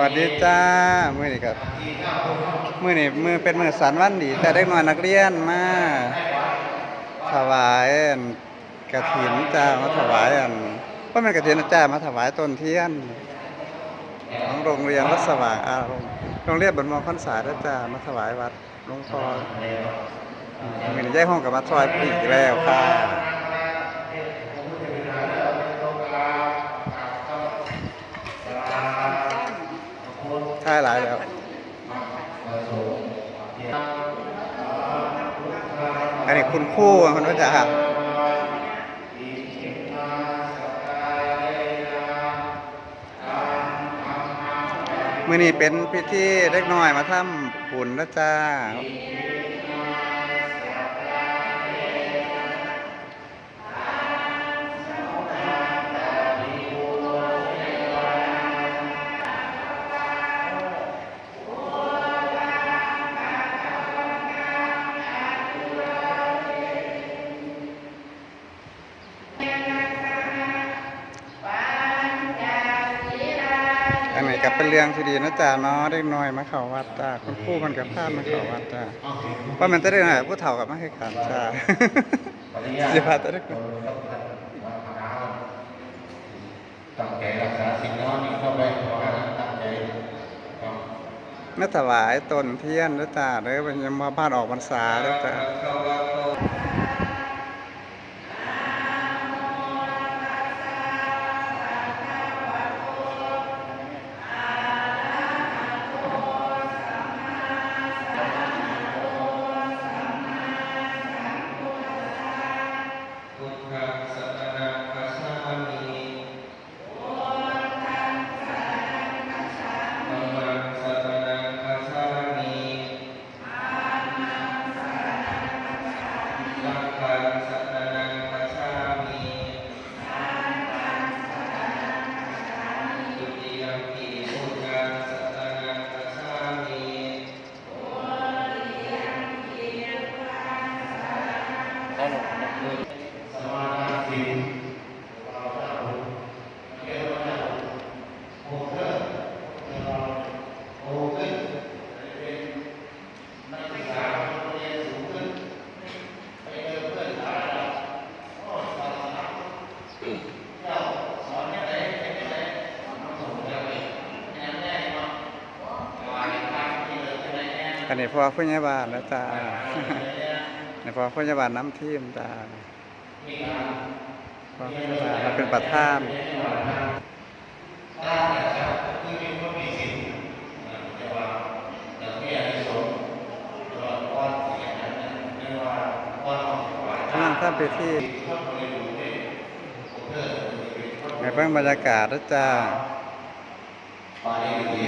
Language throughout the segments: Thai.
วัสดีจ้ามือนี้ครับมือนี้มือเป็นมือสันวันดี แต่เด็กน้อยนักเรียนมาถวายอันกฐินจ้ามาถวายอันว่ามันกฐินนะจ้ามาถวายต้นเทียนของโรงเรียนวัดสว่างอารมณ์โรงเรียนบนมอพรรษานะจ้ามาถวายวัดหลวงพ่อมือนี้ย้ายห้องกับมาซอยอีกแล้วค่ะายหลายแล้วอันนี้คุณคู่คุณว่าจะมื่อนี้เป็นพิธีเล็กน้อยมาทำบุญนะจ้า อันนี้ก็เป็นเรื่องที่ดีนะจ๊ะเนาะเด็กน้อยมาเข้าวัดจ้าคุณครูมันกับพามาเข้าวัดจ้าว่ามันจะได้ไหนผู้เฒ่ากับมาให้ขันจ้าสิพาจะได้ก่อนตั้งใจรักษาสิ่งน้อยนี้เข้าไปขอให้ตั้งใจครับมาถวายตนเทียนนะจ้าเด้อเป็นยมมาบ้านออกพรรษาแล้วจ้า Padang Bangsa dan อันนี้พอผู้ใหญ่บ้านนะจ้านี่พอผู้ใหญ่บ้านน้ำทีมจ้าพอผู้ใหญ่บ้านเราเป็นประธานกำลังทำพิธีในเบื้องบรรยากาศนะจ้า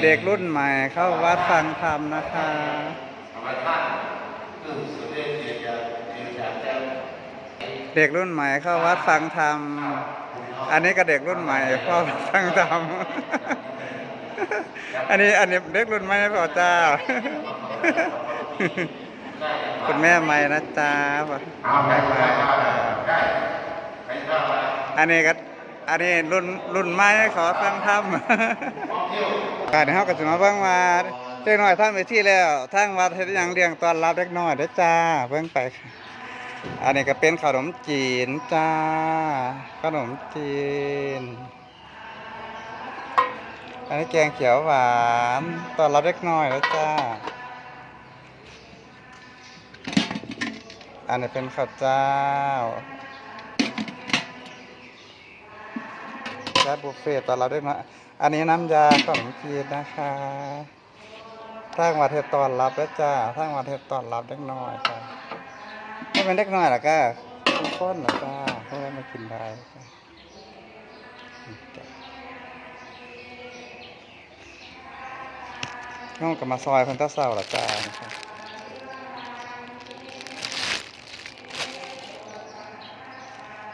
เด็กรุ่นใหม่เข้าวัดฟังธรรมนะคะเด็กรุ่นใหม่เข้าวัดฟังธรรม อันนี้ก็เด็กรุ่นใหม่เข้าวัดฟังธรรม อันนี้อันนี้เด็กรุ่นใหม่พ่อเจ้า คุณแม่ใหม่นะจ๊ะเอาไปไปได้ไปเข้ามาอันนี้ก็ อันนี้รุ่นรุ่นใหม่ขอฟังธรรมการที่เฮาก็สิมาเบิ่งว่าเด็กน้อยทำไปที่แล้วทางวัดเฮ็ดยังเลี้ยงตอนรับเด็กน้อยเด้อจ้าเบิ่งไป อันนี้ก็เป็นขนมจีนจ้า ขนมจีน อันนี้แกงเขียวหวานตอนรับเด็กน้อยแล้วจ้า อันนี้เป็นข้าวเจ้า และบุฟเฟ่ต์ตอนเราด้วยนะอันนี้น้ำยาขนมจีนนะคะทางวัดเทศตอนรับแล้วจ้าทางวัดเทศตอนรับเล็กน้อยค่ะถ้าเป็นเล็กน้อยล่ะก็ทุกคนล่ะจ้าพวกนั้นมากินได้น้องกับมาซอยเพันตะเศร้าล่ะจ้า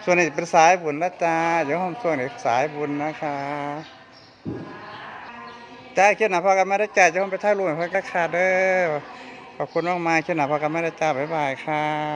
ส่วนนี้เป็นสายบุญนะจ้าเดี๋ยวผมส่วนนี้สายบุญนะคะจ้าเขียนหนาพอกันไม่ได้จ่ายเดี๋ยวผมไปถ่ายรูปให้พื่อก็ขาเด้อขอบคุณมากมาเขียนหนาพอกันไม่ได้จ่ายบ๊ายบายค่ะ